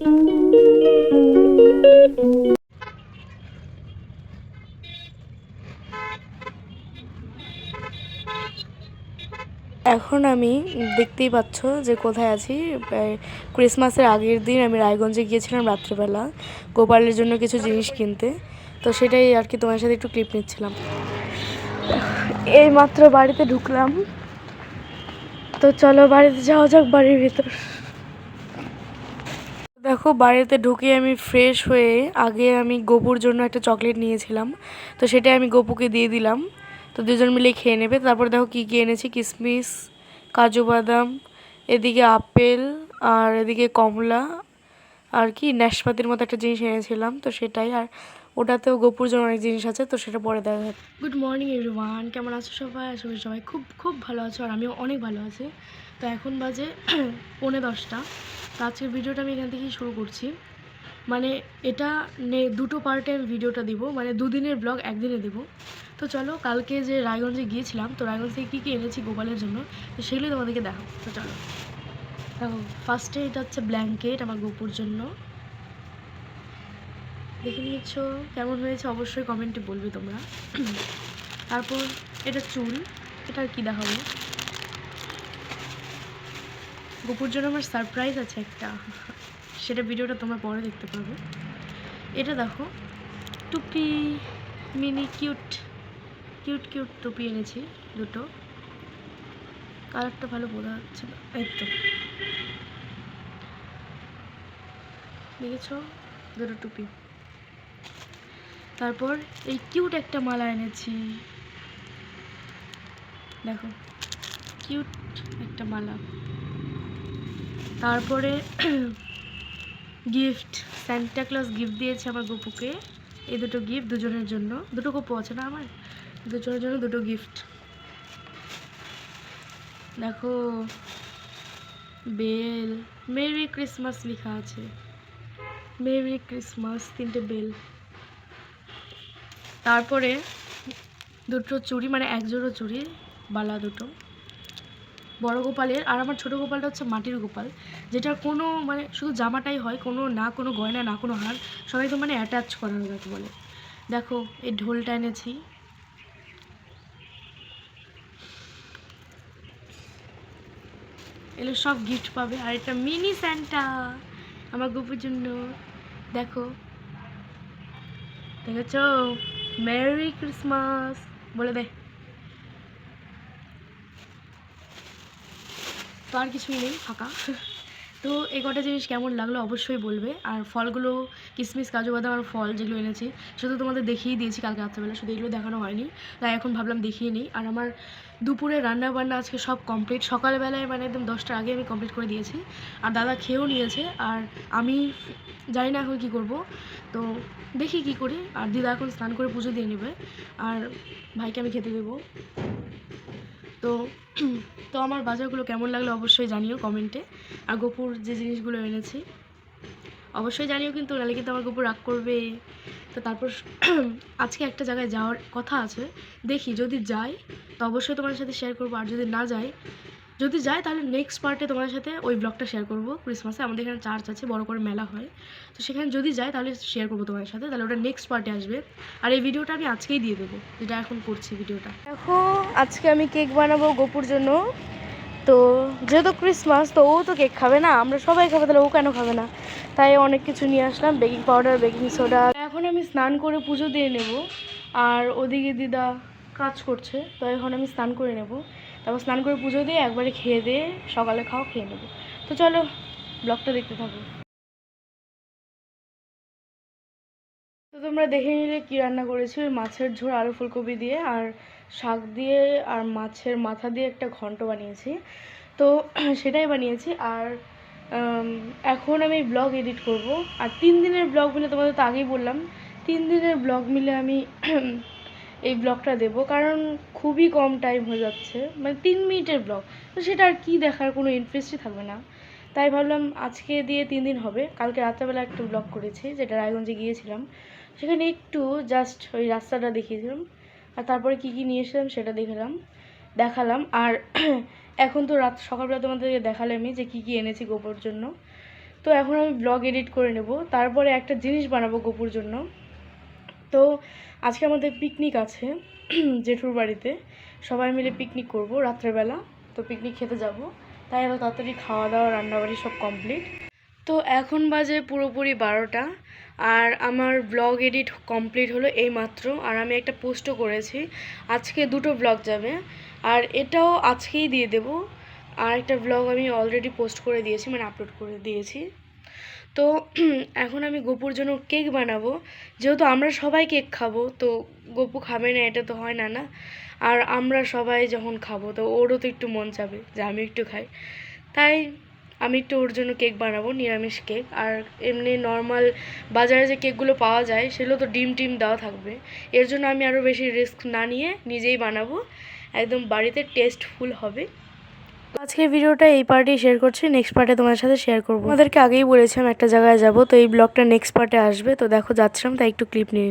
এখন আমি দেখতেই পাচ্ছ যে কোথায় আছি। ক্রিসমাসের আগের দিন আমি রায়গঞ্জে গিয়েছিলাম রাত্রেবেলা, গোপালের জন্য কিছু জিনিস কিনতে। তো সেটাই আর কি তোমার সাথে একটু ক্লিপ নিচ্ছিলাম। এই মাত্র বাড়িতে ঢুকলাম। তো চলো বাড়িতে যাওয়া যাক বাড়ির ভিতর। দেখো, বাড়িতে ঢুকে আমি ফ্রেশ হয়ে আগে আমি গপুর জন্য একটা চকলেট নিয়েছিলাম। তো সেটাই আমি গপুকে দিয়ে দিলাম। তো দুজন মিলে খেয়ে নেবে। তারপর দেখো কী কী এনেছি? কিশমিশ কাজু বাদাম, এদিকে আপেল, আর এদিকে কমলা, আর কি ন্যাশপাতির মতো একটা জিনিস এনেছিলাম। তো সেটাই, আর ওটাতেও গোপুর জন্য অনেক জিনিস আছে, তো সেটা পরে দেখা যাবে গুড মর্নিং এভরিওয়ান কেমন আছো সবাই? করি সবাই খুব খুব ভালো আছো, আর আমিও অনেক ভালো আছি। তো এখন বাজে পৌনে দশটা। তো আজকের ভিডিওটা আমি এখান থেকেই শুরু করছি। মানে এটা নে দুটো পার্টে আমি ভিডিওটা দিব মানে দুদিনের ব্লগ একদিনে দেব। তো চলো, কালকে যে রায়গঞ্জে গিয়েছিলাম, তো রায়গঞ্জ থেকে কী কী এনেছি গোপালের জন্য, তো সেগুলো তোমাদেরকে দেখাবো। তো চলো। দেখো ফার্স্টে এটা হচ্ছে ব্ল্যাঙ্কেট আমার গোপুর জন্য। দেখে নিয়েছ, কেমন হয়েছে অবশ্যই কমেন্টে বলবে তোমরা। তারপর এটা চুল, এটা কি দেখাবো? গোপুর জন্য আমার সারপ্রাইজ আছে একটা। সেটা ভিডিওটা তোমরা পরে দেখতে পাবে। এটা দেখো, টুপি, মিনি কিউট কিউট কিউট টুপি এনেছি দুটো। কালারটা ভালো বোঝা যাচ্ছে না। এই তো। দেখেছ? দুটো টুপি। তারপর এই কিউট একটা মালা এনেছি। দেখো, কিউট একটা মালা। তারপরে গিফট স্যান্টা ক্লাস গিফট দিয়েছে আমার গপুকে। এই দুটো গিফট দুজনের জন্য। দুটো গপু আছে না আমার? দুজনের জন্য দুটো গিফট দেখো বেল মেরি ক্রিসমাস লেখা আছে। মেরি ক্রিসমাস তিনটে বেল তারপরে দুটো চুড়ি মানে এক জোড়ো চুড়ি বালা দুটো। বড় গোপালের আর আমার ছোট গোপালটা হচ্ছে মাটির গোপাল যেটা কোনো মানে শুধু জামাটাই হয়, কোনো না কোনো গয়না, না কোনো হার সবাই তো মানে অ্যাটাচ করানো যাকে বলে। দেখো, এই ঢোলটা এনেছি। এগুলো সব গিফট পাবে, আর এটা মিনি স্যান্টা আমার গুপুর জন্য। দেখো। দেখেছ? মেরি ক্রিসমাস বলে দে। তো আর কিছুই নেই, ফাঁকা। তো এই কটা জিনিস কেমন লাগল অবশ্যই বলবে। আর ফলগুলো কিশমিশ কাজু বাদাম আর ফল যেগুলো এনেছি শুধু তোমাদের দেখিয়ে দিয়েছি কালকে রাত্রেবেলা, শুধু এগুলো দেখানো হয়নি। তাই এখন ভাবলাম দেখিয়ে নিই। আর আমার দুপুরে রান্না বান্না আজকে সব কমপ্লিট সকালবেলায় মানে একদম দশটার আগে আমি কমপ্লিট করে দিয়েছি। আর দাদা খেয়েও নিয়েছে। আর আমি জানি না এখন কী করব। তো দেখি কি করি। আর দিদা এখন স্নান করে পুজো দিয়ে নেবে। আর ভাইকে আমি খেতে দেবো। তো তো আমার বাজারগুলো কেমন লাগল অবশ্যই জানিও কমেন্টে আর গোপুর যে জিনিসগুলো এনেছি, অবশ্যই জানিও কিন্তু, নাহলে কিন্তু আমার গোপুর রাগ করবে তো তারপর আজকে একটা জায়গায় যাওয়ার কথা আছে, দেখি যদি যাই, তো অবশ্যই তোমার সাথে শেয়ার করব, আর যদি না যাই যদি যাই তাহলে নেক্সট পার্টে তোমার সাথে ওই ব্লগটা শেয়ার করব ক্রিসমাসে আমাদের এখানে চার্চ আছে, বড় করে মেলা হয়। তো সেখানে যদি যাই তাহলে শেয়ার করব তোমার সাথে। তাহলে ওটা নেক্সট পার্টে আসবে। আর এই ভিডিওটা আমি আজকেই দিয়ে দেবো, যেটা এখন করছি ভিডিওটা দেখো, আজকে আমি কেক বানাবো গোপুর জন্য। তো যেহেতু ক্রিসমাস তো ও তো কেক খাবে না, আমরা সবাই খাবে, তাহলে ও কেন খাবে না? তাই অনেক কিছু নিয়ে আসলাম বেকিং পাউডার বেকিং সোডা এখন আমি স্নান করে পুজো দিয়ে নেব। আর ওদিকে দিদা কাজ করছে, তো এখন আমি স্নান করে নেব। তারপর স্নান করে পুজো দিয়ে একবারে খেয়ে দিয়ে সকালে খাও খেয়ে নেব। তো চলো, ব্লগটা দেখতে থাকো। তো তোমরা দেখে নিলে কী রান্না করেছি মাছের ঝোল, আলু ফুলকপি দিয়ে আর শাক দিয়ে আর মাছের মাথা দিয়ে একটা ঘন্ট বানিয়েছি। তো সেটাই বানিয়েছি আর এখন আমি ব্লগ এডিট করব। আর তিন দিনের ব্লগ মিলে তোমাদের তো আগেই বললাম, তিন দিনের ব্লগ মিলে আমি এই ব্লগটা দেব, কারণ খুবই কম টাইম হয়ে যাচ্ছে। মানে তিন মিনিটের ব্লগ তো সেটা আর কি দেখার, কোনো ইন্টারেস্টই থাকবে না। তাই ভাবলাম আজকে দিয়ে তিন দিন হবে। কালকে রাত্রেবেলা একটা ব্লগ করেছি, যেটা রায়গঞ্জে গিয়েছিলাম। সেখানে একটু জাস্ট ওই রাস্তাটা দেখিয়েছিলাম। আর তারপরে কী কী নিয়ে এসেছিলাম সেটা দেখালাম দেখালাম। আর এখন তো রাত, সকালবেলা তোমাদেরকে দেখালামই যে কী কী এনেছি গোপর জন্য। তো এখন আমি ব্লগ এডিট করে নেব। তারপরে একটা জিনিস বানাবো গপুর জন্য। তো আজকে আমাদের পিকনিক আছে, জেঠুর বাড়িতে। সবাই মিলে পিকনিক করব রাত্রেবেলা। তো পিকনিক খেতে যাব। তাই এত তাড়াতাড়ি খাওয়া দাওয়া, রান্নাবাড়ি সব কমপ্লিট তো এখন বাজে পুরোপুরি বারোটা। আর আমার ব্লগ এডিট কমপ্লিট হলো এই মাত্র আর আমি একটা পোস্টও করেছি। আজকে দুটো ব্লগ যাবে। আর এটাও আজকেই দিয়ে দেব। আর একটা ব্লগ আমি অলরেডি পোস্ট করে দিয়েছি মানে আপলোড করে দিয়েছি। তো এখন আমি গপুর জন্য কেক বানাবো। যেহেতু আমরা সবাই কেক খাব, তো গপু খাবে না, এটা তো হয় না না। আর আমরা সবাই যখন খাব, তো ওরও তো একটু মন চাবে যে আমি একটু খাই। তাই আমি একটু ওর জন্য কেক বানাবো, নিরামিষ কেক। আর এমনি নর্মাল বাজারে যে কেকগুলো পাওয়া যায়, সেগুলো তো ডিম টিম দেওয়া থাকবে। এর জন্য আমি আরও বেশি রিস্ক না নিয়ে নিজেই বানাবো। একদম বাড়িতে টেস্টফুল হবে। আজকের ভিডিওটা এই পার্টে শেয়ার করছি নেক্সট পার্টে তোমার সাথে শেয়ার করব। আমাদেরকে আগেই বলেছিলাম একটা জায়গায় যাব, তো এই ব্লগটা নেক্সট পার্টে আসবে, তো দেখো যাচ্ছিলাম, তাই একটু ক্লিপ নিয়ে